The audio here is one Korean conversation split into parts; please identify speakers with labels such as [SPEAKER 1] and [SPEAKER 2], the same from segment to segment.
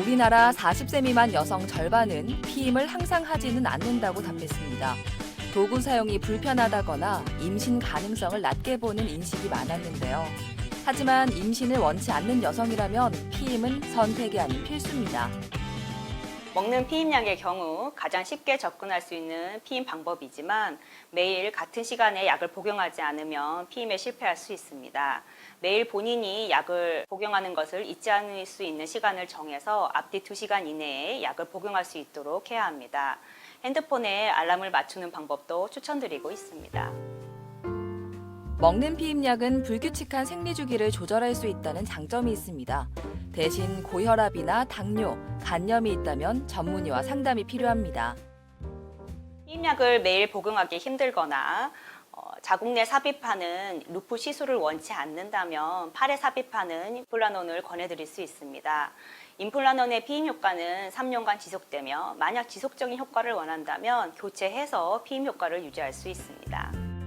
[SPEAKER 1] 우리나라 40세 미만 여성 절반은 피임을 항상 하지는 않는다고 답했습니다. 도구 사용이 불편하다거나 임신 가능성을 낮게 보는 인식이 많았는데요. 하지만 임신을 원치 않는 여성이라면 피임은 선택이 아닌 필수입니다.
[SPEAKER 2] 먹는 피임약의 경우 가장 쉽게 접근할 수 있는 피임 방법이지만 매일 같은 시간에 약을 복용하지 않으면 피임에 실패할 수 있습니다. 매일 본인이 약을 복용하는 것을 잊지 않을 수 있는 시간을 정해서 앞뒤 2시간 이내에 약을 복용할 수 있도록 해야 합니다. 핸드폰에 알람을 맞추는 방법도 추천드리고 있습니다.
[SPEAKER 1] 먹는 피임약은 불규칙한 생리 주기를 조절할 수 있다는 장점이 있습니다. 대신 고혈압이나 당뇨, 간염이 있다면 전문의와 상담이 필요합니다.
[SPEAKER 2] 피임약을 매일 복용하기 힘들거나 어, 자궁 내 삽입하는 루프 시술을 원치 않는다면 팔에 삽입하는 임플라논을 권해드릴 수 있습니다. 임플라논의 피임 효과는 3년간 지속되며 만약 지속적인 효과를 원한다면 교체해서 피임 효과를 유지할 수 있습니다.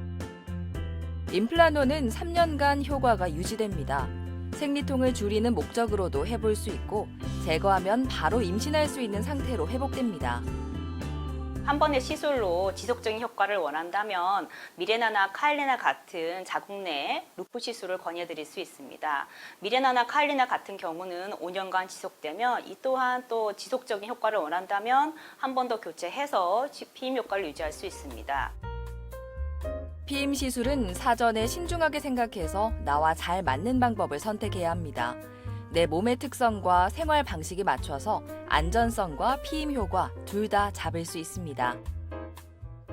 [SPEAKER 1] 임플라논은 3년간 효과가 유지됩니다. 생리통을 줄이는 목적으로도 해볼 수 있고 제거하면 바로 임신할 수 있는 상태로 회복됩니다.
[SPEAKER 2] 한 번의 시술로 지속적인 효과를 원한다면 미레나나 카일리나 같은 자궁 내 루프 시술을 권해드릴 수 있습니다. 미레나나 카일리나 같은 경우는 5년간 지속되며 이 또한 또 지속적인 효과를 원한다면 한 번 더 교체해서 피임 효과를 유지할 수 있습니다.
[SPEAKER 1] 피임 시술은 사전에 신중하게 생각해서 나와 잘 맞는 방법을 선택해야 합니다. 내 몸의 특성과 생활 방식에 맞춰서 안전성과 피임 효과 둘 다 잡을 수 있습니다.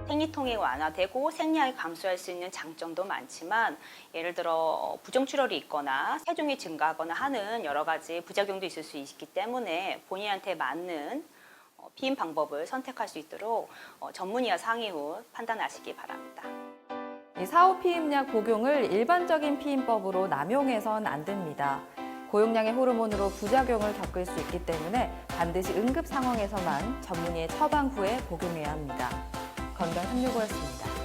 [SPEAKER 2] 생리통이 완화되고 생리량이 감소할 수 있는 장점도 많지만 예를 들어 부정출혈이 있거나 세종이 증가하거나 하는 여러 가지 부작용도 있을 수 있기 때문에 본인한테 맞는 어, 피임 방법을 선택할 수 있도록 어, 전문의와 상의 후 판단하시기 바랍니다.
[SPEAKER 1] 이 사후 피임약 복용을 일반적인 피임법으로 남용해선 안 됩니다. 고용량의 호르몬으로 부작용을 겪을 수 있기 때문에 반드시 응급 상황에서만 전문의의 처방 후에 복용해야 합니다. 건강 365였습니다.